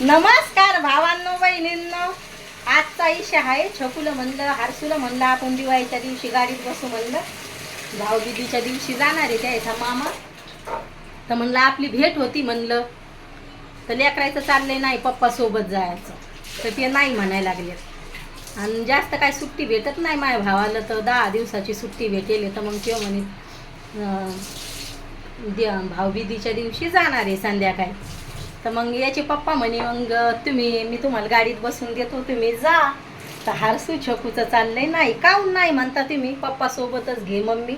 नमस्कार भावांनो बहिणींनो. आजचा इशा आहे छकुलं म्हणलं हारसुलं म्हणलं आपण दिवाळीच्या दिवशी गाडीत बसू म्हणलं. भाऊबीजीच्या दिवशी जाणार आहे त्याचा मामा. तर म्हणलं आपली भेट होती म्हणलं. तर लेकरायचं चाललंय नाही पप्पासोबत जायचं. तर ते नाही म्हणायला लागले. आणि जास्त काय सुट्टी भेटत नाही माझ्या भावाला तर दहा दिवसाची सुट्टी भेटेल तर मग ते म्हणे भाऊबिदीच्या दिवशी जाणार आहे संध्याकाळी. तर मग याचे पप्पा म्हणे मग तुम्ही मी तुम्हाला गाडीत बसून देतो तुम्ही जा. तर हारसू छकूचं चाललंय नाही काहून नाही? म्हणता तुम्ही पप्पा सोबतच घे मम्मी.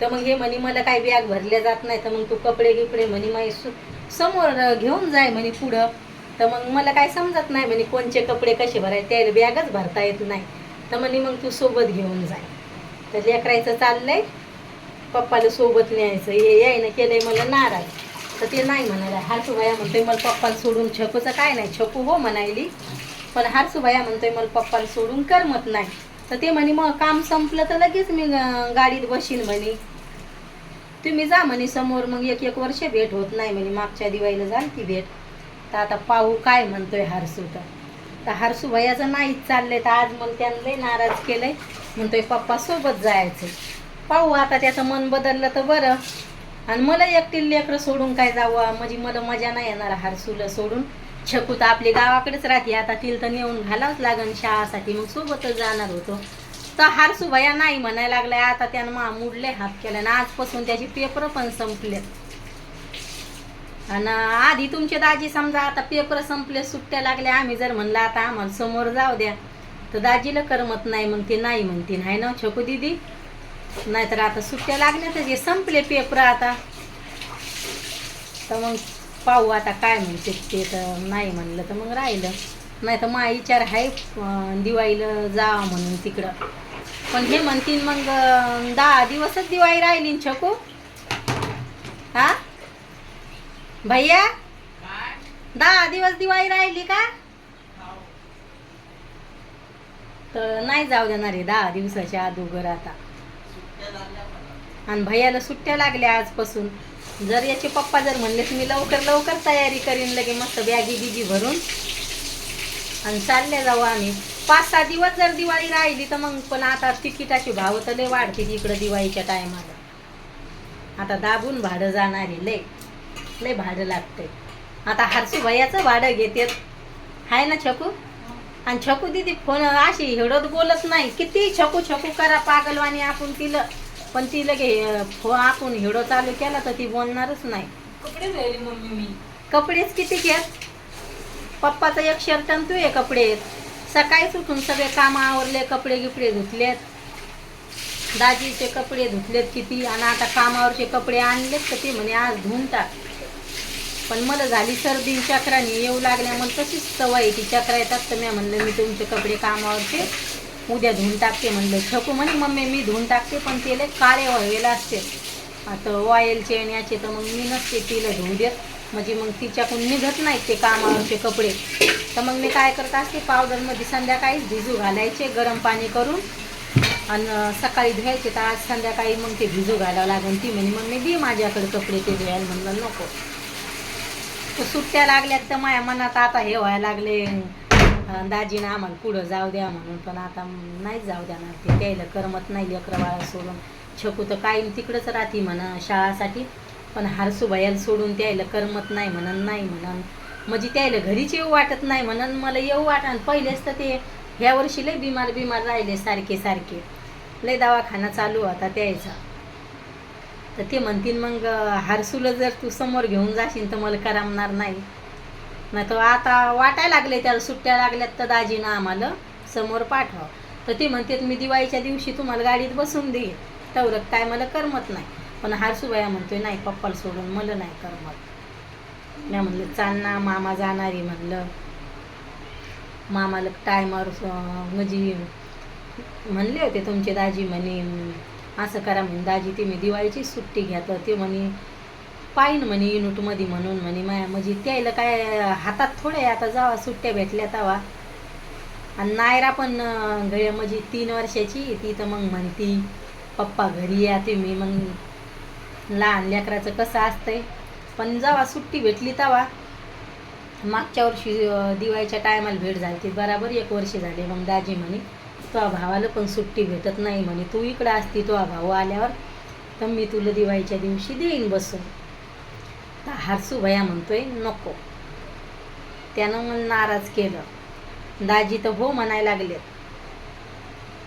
तर मग हे म्हणे मला काही बॅग भरल्या जात नाही तर मग तू कपडे गिपडे म्हणे माई सु समोर घेऊन जाय म्हणे पुढं. तर मग मला काय समजत नाही म्हणे कोणचे कपडे कसे भरायचे त्याला बॅगच भरता येत नाही. तर म्हणे मग तू सोबत घेऊन जाय तर लेकरायचं चाललंय पप्पाला सोबत न्यायचं. हे यायनं केलंय मला नाराज. तर ते नाही म्हणायला हारसूबाया म्हणतोय मला पप्पाला सोडून छकूचं काय नाही. छकू हो म्हणायली. पण हारसूबाया म्हणतोय मला पप्पाला सोडून करमत नाही. तर ते म्हणे मग काम संपलं तर लगेच मी गाडीत बसीन म्हणे. तुम्ही जा म्हणे समोर मग एक एक वर्ष भेट होत नाही म्हणे. मागच्या दिवाळीला झाली ती भेट. तर आता पाहू काय म्हणतोय हारसू तर. तर हारसू भैयाचं नाहीच चाललंय. तर आज मग त्यानं लय नाराज केलंय. म्हणतोय पप्पा सोबत जायचं पाहू आता त्याचं मन बदललं तर बरं. आणि मला एकटी लेकरं सोडून काय जावं? म्हणजे मला मजा नाही येणार हारसूला सोडून. छकू तर आपली गावाकडेच राहते. आता तिला तर नेऊन घालावंच लागन शाळासाठी. मग सोबतच जाणार होतो. तर हारसू भया नाही म्हणायला लागलाय. आता त्यानं मा मुडले हात केले आणि आजपासून त्याची पेपर पण संपले आणि आधी तुमचे दाजी समजा आता पेपर संपले सुट्ट्या लागल्या. आम्ही जर म्हणलं आता आम्हाला समोर जाऊ द्या. तर दाजीला करमत नाही. मग ते नाही म्हणते नाही ना छकू दिदी? नाहीतर आता सुट्ट्या लागल्या तर जे संपले पेपर आता. तर मग पाहू आता काय म्हणते ते तर नाही म्हणलं तर मग राहिलं. नाही तर मा विचार आहे दिवाळीला जा म्हणून तिकडं. पण हे म्हणतील मग दहा दिवसच दिवाळी राहिली न छकू. हा? भैया? दहा दिवस दिवाळी राहिली का? तर नाही जाऊ देणार आहे दहा दिवसाच्या अदोगर आता. आणि भैयाला सुट्ट्या लागल्या आजपासून. जर याचे पप्पा जर म्हणले तर मी लवकर लवकर तयारी करीन लगे मस्त बॅगी बिगी भरून. आणि चालले जाऊ आम्ही. पाच सहा दिवस जर दिवाळी राहिली तर मग पण आता तिकिटाची भाव तर लय वाढते इकडं दिवाळीच्या टायमाला. आता दाबून भाडं जाणार आहे लय लय भाडं लागतंय. आता हरसू भैयाचं भाडं घेते हाय ना छकू? आणि छकू दिदी फोन अशी हिडत बोलत नाही. किती छकू छकू करा पागलवाणी आपण तिला. पण ती लगे फो आपण हिडो चालू केला तर ती बोलणारच नाही. कपडे मम्मी मी. कपडेच किती घेत पप्पाचं एक शर्ट आणि तू हे कपडे आहेत सकाळीच उठून सगळे काम आवरले कपडे गिपडे धुतलेत. दाजीचे कपडे धुतलेत किती आणि आता कामावरचे कपडे आणलेत तर ते म्हणे आज धुवून टाक. पण मला झाली सर्दी चक्राने येऊ लागल्या मला तशीच सवय की चक्रा येतात तर मी म्हणलं मी तुमचे कपडे कामावरचे उद्या धुवून टाकते म्हणलं छकू म्हणे मम्मी मी धुवून टाकते पण ते लय काळे व्हावेला असते. आता ऑइलचे आणि याचे तर मग मी नसते तिला धुवू देत. म्हणजे मग तिच्याकडून निघत नाही ते कामावरचे कपडे. तर मग मी काय करत असते पावडरमध्ये संध्याकाळी भिजू घालायचे गरम पाणी करून. आणि सकाळी धुवायचे तर आज संध्याकाळी मग ते भिजू घालावं लागेल. ती म्हणे मम्मी दे माझ्याकडे कपडे ते धुवायला. म्हणलं नको. तर सुट्ट्या लागल्यात तर माझ्या मनात आता हे व्हायला लागले. दाजीनं आम्हाला पुढं जाऊ द्या म्हणून पण आता नाही जाऊ देणार ते. त्याला करमत नाही लेकरं बाळा सोडून. छकू तर कायम तिकडंच राहते म्हणा शाळासाठी. पण हारसू सोडून त्याला करमत नाही म्हणन नाही म्हणन म्हणजे त्याला घरीच येऊ वाटत नाही म्हणन मला येऊ वाटन पहिलेच तर ते ह्या वर्षी लय बिमार बिमार राहिले सारखे सारखे. लय दवाखाना चालू होता त्यायचा तर ते म्हणतील मग हारसूला जर तू समोर घेऊन जाशील तर मला करमणार नाही. नाही तर आता वाटायला लागले त्याला सुट्ट्या लागल्यात तर दाजीनं आम्हाला समोर पाठवा. तर ते म्हणतात मी दिवाळीच्या दिवशी तुम्हाला गाडीत बसून देईन. तेवढं काय मला करमत नाही. पण हारसुबाया म्हणतोय नाही पप्पाला सोडून मला नाही करमत. मी म्हणलं चाल ना मामा जाणार आहे म्हणलं. मामाला टायमावर म्हणजे म्हणले होते तुमचे दाजी म्हणे असं करा म्हणे दाजी तुम्ही दिवाळीची सुट्टी घ्या. तर ते म्हणे पाहिन म्हणे युनिटमध्ये म्हणून म्हणे माया म्हणजे त्याला काय हातात थोडे आता जावा सुट्ट्या भेटल्या तवा. आणि नायरा पण घरी म्हणजे तीन वर्षाची ती तर मग म्हणती पप्पा घरी या तुम्ही. मग लहान लेकराचं कसं असतंय. पण जावा सुट्टी भेटली तवा. मागच्या वर्षी दिवाळीच्या टायमाला भेट झाली ती बराबर एक वर्ष झाले. मग दाजी म्हणे तुझ्या भावाला पण सुट्टी भेटत नाही म्हणे तू इकडं असती तो भाऊ आल्यावर तर मी तुला दिवाळीच्या दिवशी देईन बसून. तर हरसू भया म्हणतोय नको. त्यानं मग नाराज केलं. दाजी तर हो म्हणायला लागलेत.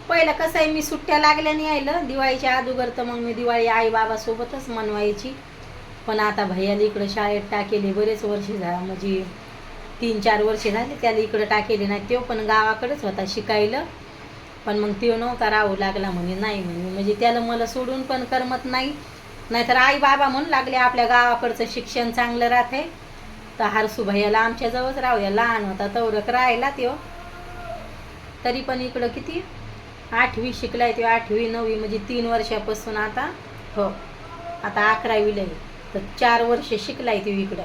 पहिलं कसं आहे मी सुट्ट्या लागल्याने यायलं. दिवाळीच्या अगोदर तर मग मी दिवाळी आई बाबासोबतच मनवायची. पण आता भैयाला इकडं शाळेत टाकेले बरेच वर्ष झाला म्हणजे तीन चार वर्ष झाले त्याला इकडं टाकेले नाही. तो पण गावाकडेच होता शिकायला. पण मग तो नव्हता राहू लागला म्हणे नाही म्हणे. म्हणजे त्याला मला सोडून पण करमत नाही. नाहीतर आई बाबा म्हणून लागले आपल्या गावाकडचं शिक्षण चांगलं राहते. तर हरसुभैयाला आमच्याजवळच राहूया लहान होता तेवढं राहिला त्यो. तरी पण इकडं किती? आठवी शिकलाय तो आठवी नववी म्हणजे तीन वर्षापासून आता. हो आता अकरावीला आहे तर चार वर्ष शिकलाय तो इकडं.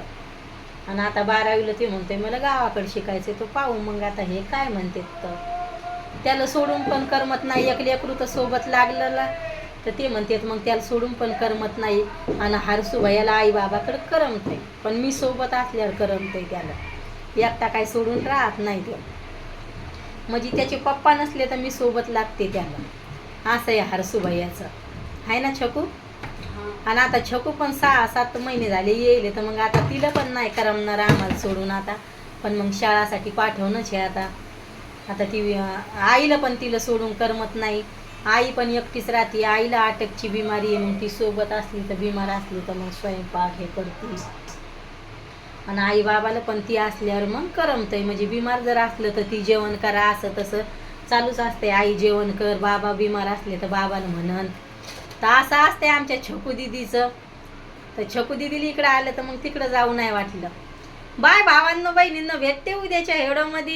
आणि आता बारावीला ते म्हणते मला गावाकडे शिकायचं तो पाहू मग आता हे काय म्हणते तर. त्याला सोडून पण करमत नाही एक लेकरू तर सोबत लागलेला. तर ते म्हणतात मग त्याला सोडून पण करमत नाही आणि हरसू याला आई बाबाकडे करमते पण मी सोबत असल्यावर करमते त्याला. एकटा काय सोडून राहत नाही तो. म्हणजे त्याचे पप्पा नसले तर मी सोबत लागते त्याला. असं आहे हरसू याचं. आहे ना छकू? आणि आता छकू पण सहा सात महिने झाले येईल तर मग आता तिला पण नाही करमणार आम्हाला सोडून आता. पण मग शाळासाठी पाठवणंच आहे आता. आता ती आईला पण तिला सोडून करमत नाही. आई पण एकटीच राहते. आईला अटकची बिमारी आहे मग ती सोबत असली तर बिमार असली तर मग स्वयंपाक हे करते आणि आई बाबाला पण ती असल्यावर मग करमतंय. म्हणजे बिमार जर असलं तर ती जेवण करा असं तसं चालूच असते आई जेवण कर बाबा बिमार असले तर बाबाला म्हणन. तर असं असते आमच्या छकू दिदीचं. तर छकू दिदीला इकडं आलं तर मग तिकडं जाऊ नाही वाटलं. बाय भावांनो बहिणींना भेटते उद्याच्या हेडोमध्ये.